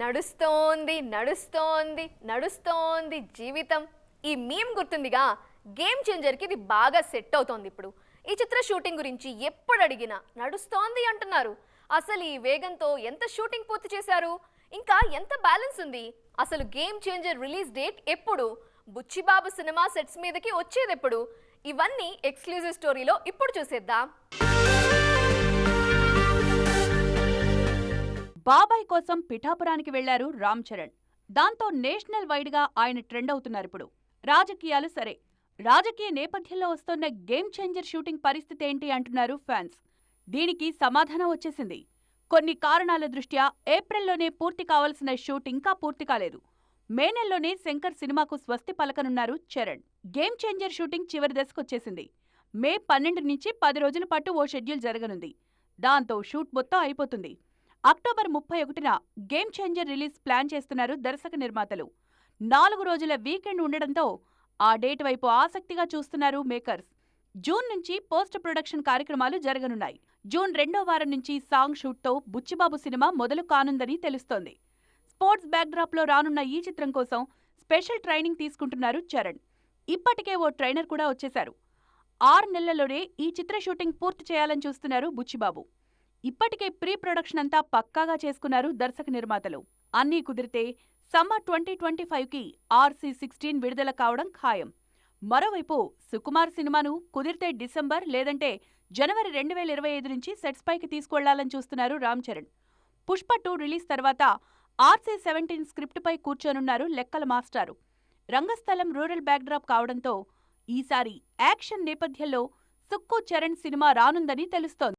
నడుస్తోంది నడుస్తోంది నడుస్తోంది జీవితం. ఈ మీమ్ గుర్తుందిగా? గేమ్ చేంజర్కి ఇది బాగా సెట్ అవుతోంది ఇప్పుడు. ఈ చిత్ర షూటింగ్ గురించి ఎప్పుడు అడిగినా నడుస్తోంది అంటున్నారు. అసలు ఈ వేగంతో ఎంత షూటింగ్ పూర్తి చేశారు? ఇంకా ఎంత బ్యాలెన్స్ ఉంది? అసలు గేమ్ చేంజర్ రిలీజ్ డేట్ ఎప్పుడు? బుచ్చిబాబు సినిమా సెట్స్ మీదకి వచ్చేది ఎప్పుడు ఇవన్నీ ఎక్స్క్లూజివ్ స్టోరీలో ఇప్పుడు చూసేద్దాం. బాబాయ్ కోసం పిఠాపురానికి వెళ్ళారు రామ్ చరణ్. దాంతో నేషనల్ వైడ్గా ఆయన ట్రెండ్ అవుతున్నారు ఇప్పుడు. రాజకీయాలు సరే. రాజకీయ నేపథ్యంలో వస్తోన్న గేమ్ చేంజర్ షూటింగ్ పరిస్థితి ఏంటి అంటున్నారు ఫ్యాన్స్. దీనికి సమాధానం వచ్చేసింది. కొన్ని కారణాల దృష్ట్యా ఏప్రిల్లోనే పూర్తి కావాల్సిన షూట్ ఇంకా పూర్తి కాలేదు. మే నెలలోనే శంకర్ సినిమాకు స్వస్తి పలకనున్నారు చరణ్. గేమ్ చేంజర్ షూటింగ్ చివరి దశకొచ్చేసింది మే పన్నెండు నుంచి పది రోజుల పాటు ఓ షెడ్యూల్ జరగనుంది. దాంతో షూట్ మొత్తం అయిపోతుంది. అక్టోబర్ ముప్పై ఒకటిన గేమ్ చేంజర్ రిలీజ్ ప్లాన్ చేస్తున్నారు దర్శక నిర్మాతలు. నాలుగు రోజుల వీకెండ్ ఉండడంతో ఆ డేట్ వైపు ఆసక్తిగా చూస్తున్నారు మేకర్స్. జూన్ నుంచి పోస్ట్ ప్రొడక్షన్ కార్యక్రమాలు జరగనున్నాయి. జూన్ రెండో వారం నుంచి సాంగ్ షూట్తో బుచ్చిబాబు సినిమా మొదలు కానుందని తెలుస్తోంది. స్పోర్ట్స్ బ్యాక్డ్రాప్లో రానున్న ఈ చిత్రం కోసం స్పెషల్ ట్రైనింగ్ తీసుకుంటున్నారు చరణ్. ఇప్పటికే ఓ ట్రైనర్ కూడా వచ్చేశారు. ఆరు నెలల్లోనే ఈ చిత్ర షూటింగ్ పూర్తి చేయాలని చూస్తున్నారు బుచ్చిబాబు. ఇప్పటికే ప్రీ ప్రొడక్షన్ అంతా పక్కాగా చేసుకున్నారు దర్శక నిర్మాతలు. అన్నీ కుదిరితే సమ్మర్ ట్వంటీ ట్వంటీ ఫైవ్కి ఆర్సీ సిక్స్టీన్ విడుదల కావడం ఖాయం. మరోవైపు సుకుమార్ సినిమాను కుదిరితే డిసెంబర్ లేదంటే జనవరి రెండు వేల ఇరవై ఐదు నుంచి సెట్స్ పైకి తీసుకెళ్ళాలని చూస్తున్నారు రామ్ చరణ్. పుష్ప టూ రిలీజ్ తర్వాత ఆర్సీ సెవెంటీన్ స్క్రిప్ట్పై కూర్చోనున్నారు లెక్కల మాస్టారు. రంగస్థలం రూరల్ బ్యాక్డ్రాప్ కావడంతో ఈసారి యాక్షన్ నేపథ్యంలో సుక్కు చరణ్ సినిమా రానుందని తెలుస్తోంది.